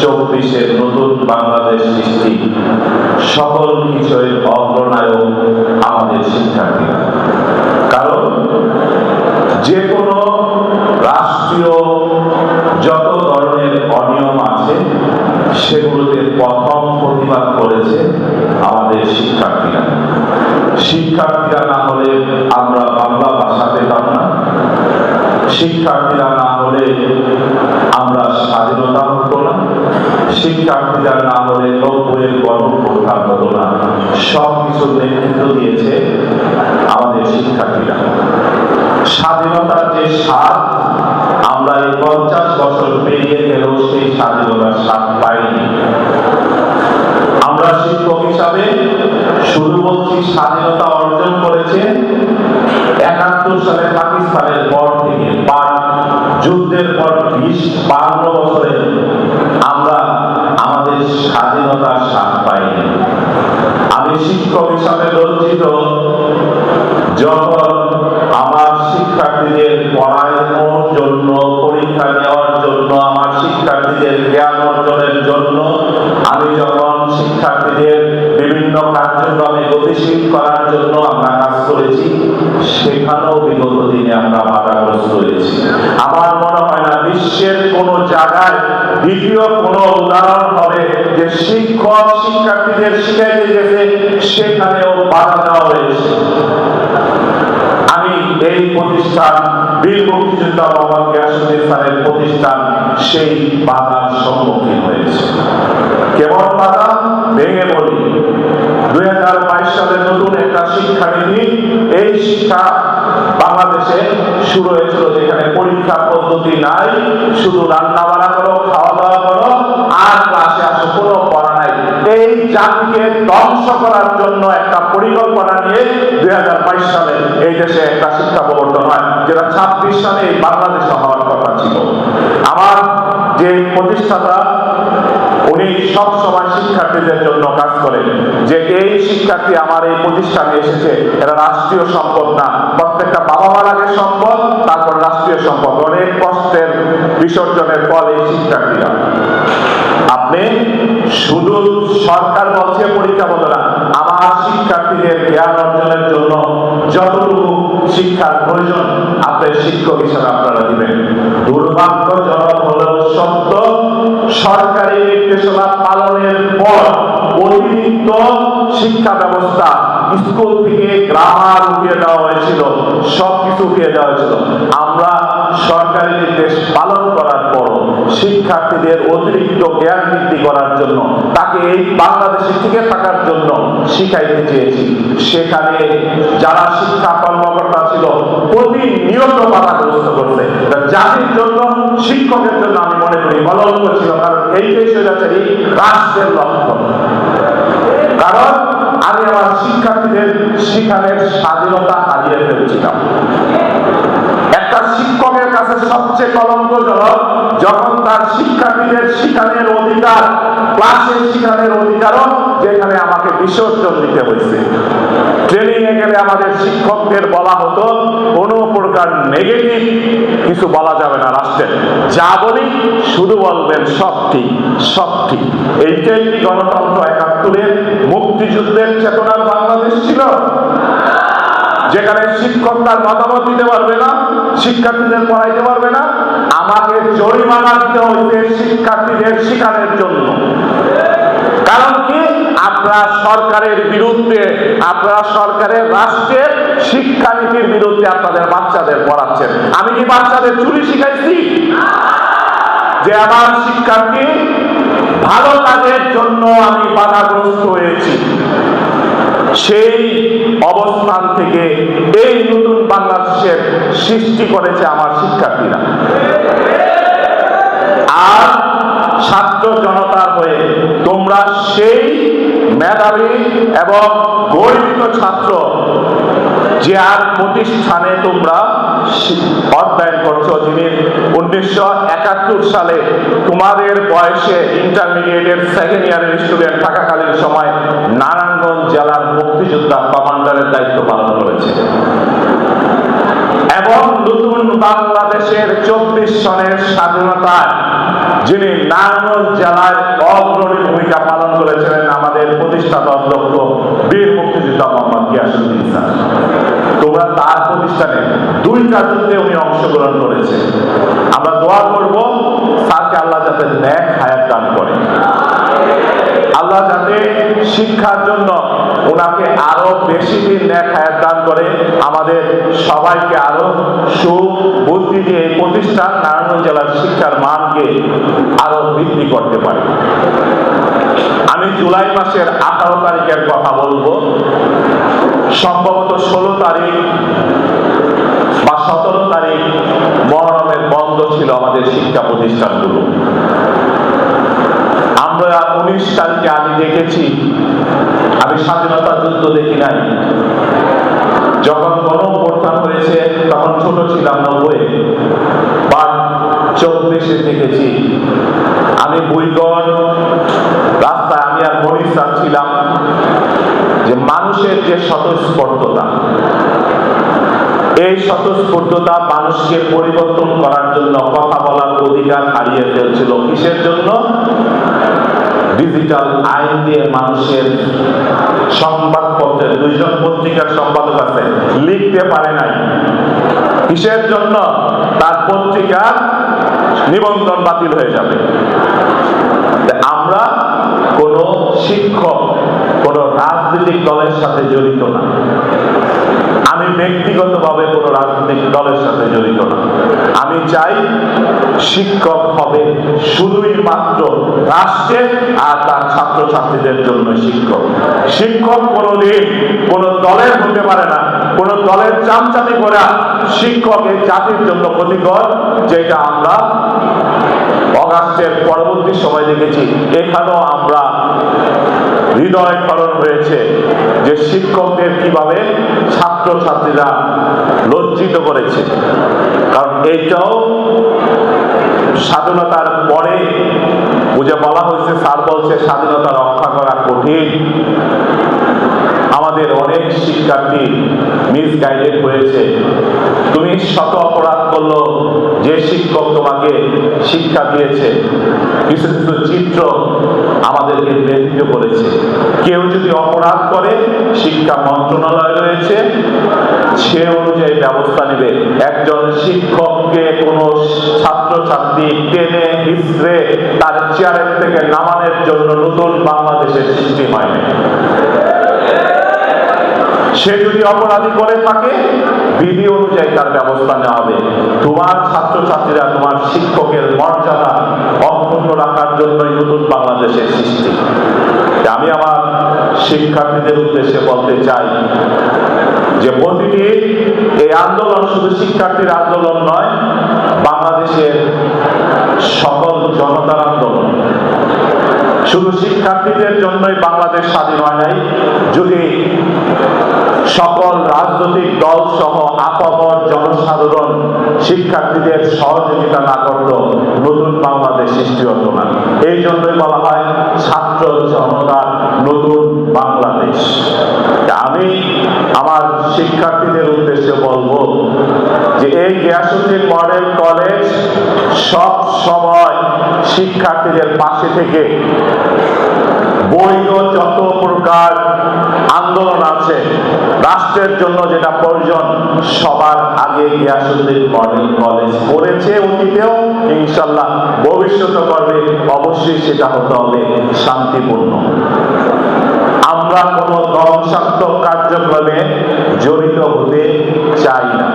চব্বিশের নতুন বাংলাদেশ সৃষ্টি। সকল কিছুর অগ্রনায়ক আমাদের শিক্ষার্থীরা কারণ যে কোনো রাষ্ট্রীয় যত ধরনের অনিয়ম আছে, সেগুলোতে প্রথম প্রতিবাদ করেছে আমাদের শিক্ষার্থীরা। শিক্ষার্থীরা না হলে আমরা বাংলা ভাষা পেতাম না। শিক্ষার্থীরা না হলে আমরা স্বাধীনতা হতো না। শিক্ষার্থীরা না হলে নব্বইয়ের গণপ্রধান হতো না। সব কিছুর নেতৃত্ব দিয়েছে আমাদের শিক্ষার্থীরা। স্বাধীনতার যে স্বাদ, আমরা এই পঞ্চাশ বছর পেরিয়ে গেলেও সেই স্বাধীনতার স্বাদ পাইনি। আমরা শিক্ষক হিসাবে শুধু বলছি স্বাধীনতা অর্জন করেছে। একাত্তর সালে পাকিস্তানের পর যুদ্ধের পর বিশ বান্ন বছরে আমরা আমাদের স্বাধীনতার স্বাদ পাইনি। আমি শিক্ষক হিসাবে লজ্জিত যখন আমার শিক্ষার্থীদের পড়ানোর জন্য, পরীক্ষা নেওয়ার জন্য, আমার শিক্ষার্থীদের জ্ঞান অর্জনের জন্য আমি যখন শিক্ষার্থীদের বিভিন্ন কার্যক্রমে গতিশীল করার জন্য আমরা কাজ করেছি সেখানেও বিগত দিনে আমরা বাধাগ্রস্ত হয়েছি। আমার মনে হয় না বিশ্বের কোন জায়গায় দ্বিতীয় কোন উদাহরণ হবে যে শিক্ষক, শিক্ষার্থীদের শিখাইতে গেছে, সেখানেও বাধা দেওয়া হয়েছে। আমি এই প্রতিষ্ঠান, বীর মুক্তিযোদ্ধা মোহাম্মদ গিয়াসুদ্দিন স্যারের প্রতিষ্ঠান, সেই বাধার সম্মুখীন হয়েছে। কেমন বাধা? ভেঙে বলি দুই হাজার বাইশ সালে নতুন একটা শিক্ষানীতি এই শিক্ষা বাংলাদেশে শুরু হয়েছিল যেখানে পরীক্ষা পদ্ধতি নাই, শুধু রান্না বান্না করো খাওয়া দাওয়া করো, আর ক্লাসে আসো, কোনো পড়া নাই। এই জাতিকে ধ্বংস করার জন্য একটা পরিকল্পনা নিয়ে দুই হাজার বাইশ সালে এই দেশে একটা শিক্ষা প্রবর্তন হয়, যেটা ছাব্বিশ সালে এই বাংলাদেশে হওয়ার কথা ছিল। আমার যে প্রতিষ্ঠাতা উনি সব সময় শিক্ষার্থীদের জন্য কাজ করেন। যে এই শিক্ষার্থী আমার এই প্রতিষ্ঠানে এসেছে এরা রাষ্ট্রীয় সম্পদ না। প্রত্যেকটা বাবা মার আগে সম্পদ, তারপর রাষ্ট্রীয় সম্পদ। অনেক কষ্টের বিসর্জনের ফল এই শিক্ষার্থীরা। আপনি শুধু সরকার বলছে পরীক্ষা বলে না, আমার শিক্ষার্থীদের জ্ঞান অর্জনের জন্য যতটুকু শিক্ষার প্রয়োজন আপনার শিক্ষক হিসাবে আপনারা দিবেন। দুর্ভাগ্যজনক হলেও সত্য সরকারি নির্দেশনা পালনের পর অতিরিক্ত শিক্ষা ব্যবস্থা স্কুল থেকে গ্রামার উঠিয়ে দেওয়া হয়েছিল, সবকিছু উঠিয়ে দেওয়া হয়েছিল। আমরা সরকারি নির্দেশ পালন করার পর শিক্ষার্থীদের অতিরিক্ত জ্ঞান বৃদ্ধি করার জন্য তাকে এই বাংলাদেশে টিকে থাকার জন্য শিখাইতে চেয়েছি। সেখানে যারা শিক্ষা কর্মকর্তা ছিল, প্রতিনিয়ত বাধাগ্রস্ত করছে। জাতির জন্য, শিক্ষকের জন্য আমি মনে করি কলঙ্ক ছিল, কারণ এইটাই স্বৈরাচারী রাষ্ট্রের লক্ষণ কারণ আমি আমার শিক্ষার্থীদের শিখানের স্বাধীনতা হারিয়ে ফেলছিলাম। একটা শিক্ষকের কাছে সবচেয়ে কলঙ্কজনক যখন তার শিক্ষার্থীদের শিখানের অধিকার ক্লাসে শিখানের অধিকারও যেখানে আমাকে বিসর্জন দিতে হয়েছে। ট্রেনিং এ গেলে আমাদের শিক্ষকদের বলা হতো, কোনো প্রকার নেগেটিভ কিছু বলা যাবে না রাষ্ট্রের যা বলি, শুধু বলবেন সব ঠিক সব ঠিক। এইটাই কি গণতন্ত্র একাত্তরের মুক্তিযুদ্ধের চেতনার বাংলাদেশ ছিল? যেখানে শিক্ষক তার মতামত দিতে পারবে না শিক্ষার্থীদের পড়াইতে পারবে না। আমাকে জরিমানা দিতে হইবে শিক্ষার্থীদের শিখানোর জন্য। কারণ কি? আপনারা সরকারের বিরুদ্ধে আপনারা সরকারের রাষ্ট্রের শিক্ষানীতির বিরুদ্ধে আপনাদের বাচ্চাদের পড়াচ্ছেন। আমি কি বাচ্চাদের চুরি শিখাইছি? যে আমার শিক্ষার্থী ভালো কাজের জন্য আমি বাধাগ্রস্ত হয়েছি। সেই অবস্থান থেকে এই নতুন বাংলাদেশের সৃষ্টি করেছে আমার শিক্ষার্থীরা। আর ছাত্র জনতার হয়ে তোমরা সেই মেধাবী এবং গর্বিত ছাত্র যে আর প্রতিষ্ঠানে তোমরা অধ্যয়ন করছ যিনি উনিশশো একাত্তর সালে তোমাদের বয়সে ইন্টারমিডিয়েটের সেকেন্ড ইয়ারের স্টুডেন্ট থাকাকালীন সময় নারায়ণগঞ্জ জেলার মুক্তিযোদ্ধা কমান্ডারের দায়িত্ব পালন করেছে। এবং নতুন বাংলাদেশের চব্বিশ সনের স্বাধীনতায় যিনি নারায়ণগঞ্জ জেলার অগ্রণী ভূমিকা পালন করেছিলেন, আমাদের প্রতিষ্ঠাতা অধ্যক্ষ বীর মুক্তিযোদ্ধা মোহাম্মদ গিয়াসুদ্দিন স্যার। তোমরা তার প্রতিষ্ঠানে দুইটা যুদ্ধে উনি অংশগ্রহণ করেছে। আমরা দোয়া করব, স্যারকে আল্লাহ যাতে ন্যাক হায়াত দান করে। আল্লাহ যাতে শিক্ষার জন্য ওনাকে আরও বেশি দিন ন্যাক দান করে আমাদের সবাইকে আরও সুবুদ্ধি দিয়ে প্রতিষ্ঠান নারায়ণগঞ্জ জেলার শিক্ষার মানকে আরও বৃদ্ধি করতে পারে। আমি জুলাই মাসের আঠারো তারিখের কথা বলব। সম্ভবত ষোলো তারিখ বা সতেরো তারিখ মহরমের বন্ধ ছিল আমাদের শিক্ষা প্রতিষ্ঠানগুলো। আমরা আমি দেখেছি। আমি স্বাধীনতা যুদ্ধ দেখি নাই। যখন গণঅভ্যুত্থান হয়েছে, তখন ছোট ছিলাম নব্বই বা চব্বিশে দেখেছি। আমি বুইগড় রাস্তায় আমি আর মনির ছিলাম। যে মানুষের যে স্বতঃস্ফূর্ততা, এই স্বতঃস্ফূর্ততা মানুষকে পরিবর্তন করার জন্য কথা বলার অধিকার হারিয়ে ফেলছিল। কিসের জন্য? ডিজিটাল আইন দিয়ে মানুষের সংবাদপত্রের, দুইজন পত্রিকার সম্পাদক আছে, লিখতে পারে নাই। কিসের জন্য? তার পত্রিকার নিবন্ধন বাতিল হয়ে যাবে। আমরা কোন শিক্ষক, কোন রাজনৈতিক দলের সাথে জড়িত না। ব্যক্তিগতভাবে কোন রাজনৈতিক দলের সাথে জড়িত না। আমি চাই শিক্ষক হবে শুধুই মাত্র রাষ্ট্রের আর তার ছাত্রছাত্রীদের জন্য শিক্ষক। শিক্ষক কোনোদিন কোন দলের হতে পারে না, কোন দলের চামচামি করা এই জাতির জন্য ক্ষতিকর, যেটা আমরা অগাস্টের পরবর্তী সময় দেখেছি। এখানেও আমরা হৃদয় খরণ হয়েছে যে শিক্ষকদের কীভাবে ছাত্রছাত্রীরা লজ্জিত করেছে। কারণ এইটাও স্বাধীনতার পরে বুঝে বলা হয়েছে, স্যার বলছে স্বাধীনতা রক্ষা করা কঠিন। আমাদের অনেক শিক্ষার্থী মিসগাইডেড হয়েছে। তুমি শত করল যে শিক্ষক তোমাকে শিক্ষা দিয়েছে কিছু কিছু চিত্র আমাদেরকে ব্যথিত করেছে। কেউ যদি অপরাধ করে, শিক্ষা মন্ত্রণালয় রয়েছে, সে অনুযায়ী ব্যবস্থা নেবে। একজন শিক্ষককে কোনো ছাত্রছাত্রী টেনে হিসড়ে তার চেয়ারের থেকে নামানোর জন্য নতুন বাংলাদেশের সৃষ্টি হয়নি সে যদি অপরাধী করে থাকে বিধি অনুযায়ী তার ব্যবস্থা নেওয়া হবে। তোমার ছাত্রছাত্রীরা, তোমার শিক্ষকের মর্যাদা অক্ষুণ্ণ রাখার জন্যই নতুন বাংলাদেশের সৃষ্টি। আমি আমার শিক্ষার্থীদের উদ্দেশ্যে বলতে চাই যে প্রতিটি এই আন্দোলন শুধু শিক্ষার্থীর আন্দোলন নয়, বাংলাদেশের সকল জনতার আন্দোলন। শুধু শিক্ষার্থীদের জন্যই বাংলাদেশ স্বাধীন হয় নাই, যদি সকল রাজনৈতিক দল সহ আপামর জনসাধারণ শিক্ষার্থীদের সহযোগিতা না করত, নতুন বাংলাদেশ সৃষ্টি হতো না। এই জন্যই বলা হয় ছাত্র জনতা নতুন বাংলাদেশ। আমি আমার শিক্ষার্থীদের উদ্দেশ্যে বলব যে এই গিয়াসুদ্দিন মডেল কলেজ সব সময় শিক্ষার্থীদের পাশে থেকে বৈধ যত প্রকার আন্দোলন আছে, রাষ্ট্রের জন্য যেটা প্রয়োজন, সবার আগে গিয়াসুদ্দিন মডেল কলেজ করেছে অতীতেও, ইনশাল্লাহ ভবিষ্যতে করবে, অবশ্যই সেটা হতে হবে শান্তিপূর্ণ। আমরা কোনো ধ্বংসাত্মক কার্যক্রমে জড়িত হতে চাই না।